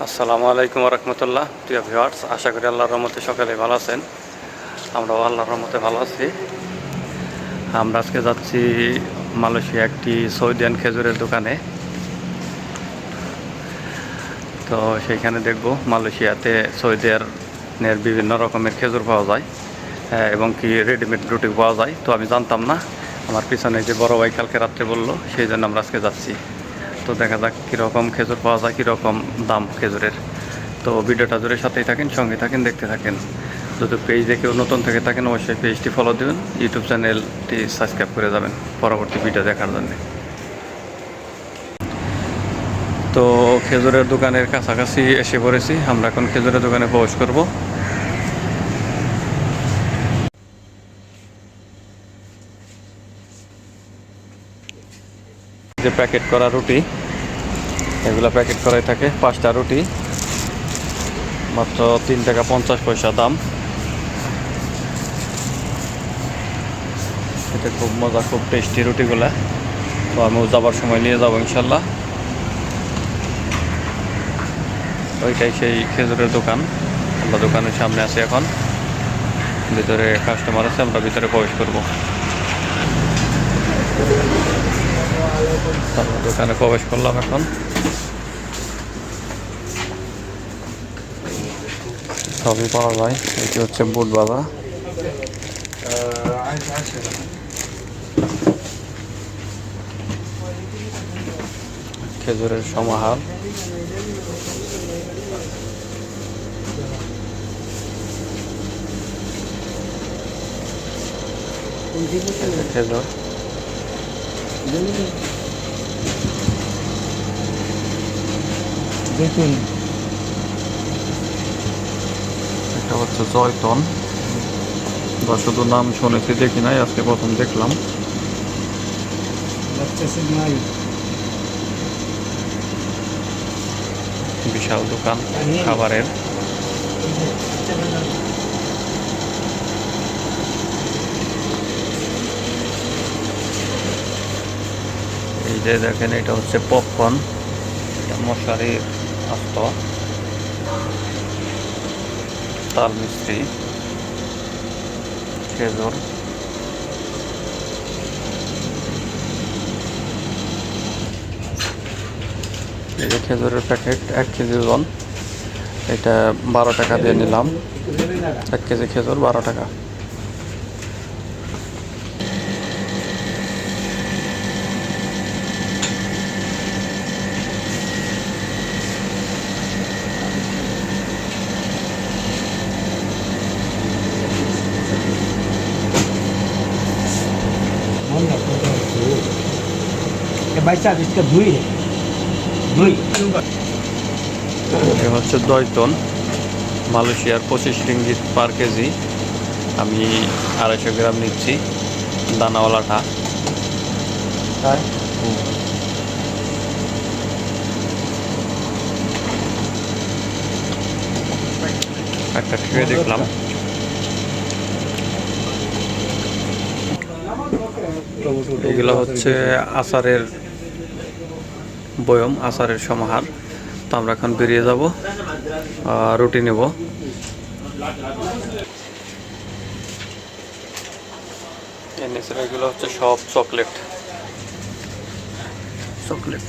আসসালামু আলাইকুম রহমতুল্লাহ প্রিয় ভিউয়ার্স, আশা করি আল্লাহর রহমতে সকালে ভালো আছেন। আমরাও আল্লাহর রহমতে ভালো আছি। আমরা আজকে যাচ্ছি মালয়েশিয়া একটি সৌদিয়ান খেজুরের দোকানে। তো সেইখানে দেখব মালয়েশিয়াতে সৌদিয়ানের বিভিন্ন রকমের খেজুর পাওয়া যায় এবং কি রেডিমেড রুটি পাওয়া যায়। তো আমি জানতাম না, আমার পিছনে যে বড় ভাই কালকে রাত্রে বলল, সেই জন্য আমরা আজকে যাচ্ছি। তো দেখা যাক কীরকম খেজুর পাওয়া যায়, কীরকম দাম খেজুরের। তো ভিডিওটা জুড়ে সাথেই থাকেন, সঙ্গে থাকেন, দেখতে থাকেন। যদি পেজ দেখে নতুন থেকে থাকেন, অবশ্যই পেজটি ফলো দেবেন ইউটিউব চ্যানেলটি সাবস্ক্রাইব করে যাবেন পরবর্তী ভিডিও দেখার জন্য। তো খেজুরের দোকানের কাছাকাছি এসে পড়েছি, আমরা এখন খেজুরের দোকানে প্রবেশ করব। যে প্যাকেট করা রুটি, এগুলো প্যাকেট করাই থাকে, পাঁচটা রুটি, মাত্র তিন টাকা পঞ্চাশ পয়সা দাম। এটা খুব মজা, খুব টেস্টি রুটিগুলা। তো আমিও যাবার সময় নিয়ে যাব ইনশাল্লাহ। ওইটাই সেই খেজুরের দোকান। আমরা দোকানের সামনে আছি এখন। ভিতরে কাস্টমার আছে, আমরা ভিতরে প্রবেশ করব। দোকানে প্রবেশ করলাম এখন। সবই পাওয়া যায়। এটি হচ্ছে বুট বাবা খেজুরের সমাহার। খেজুর। দেখুন। এটা হচ্ছে জয়তন। বা শুধু নাম শুনেছি দেখি নাই আজকে প্রথম দেখলাম। বিশাল দোকান খাবারের। এই যে দেখেন এটা হচ্ছে পপকর্ন। এটা মশারির আস্ত তাল মিস্ত্রি, খেজুর, এই খেজুরের প্যাকেট, এক কেজি ওজন, এটা বারো টাকা দিয়ে নিলাম। এক কেজি খেজুর বারো টাকা। এ বাইসা इसका দুই রে দুই এ হচ্ছে দয়তন মালয়েশিয়ার পঁচিশ রিঙ্গিত পার কেজি আমি আড়াইশো গ্রাম নিচ্ছি দানাওয়ালাটা তাই একটা খেয়ে দেখলাম এগুলো হচ্ছে আচারের বয়ম, আচারের সমাহার। তো আমরা এখন বেরিয়ে যাব রুটি নেব। এগুলো হচ্ছে সব চকলেট। চকলেট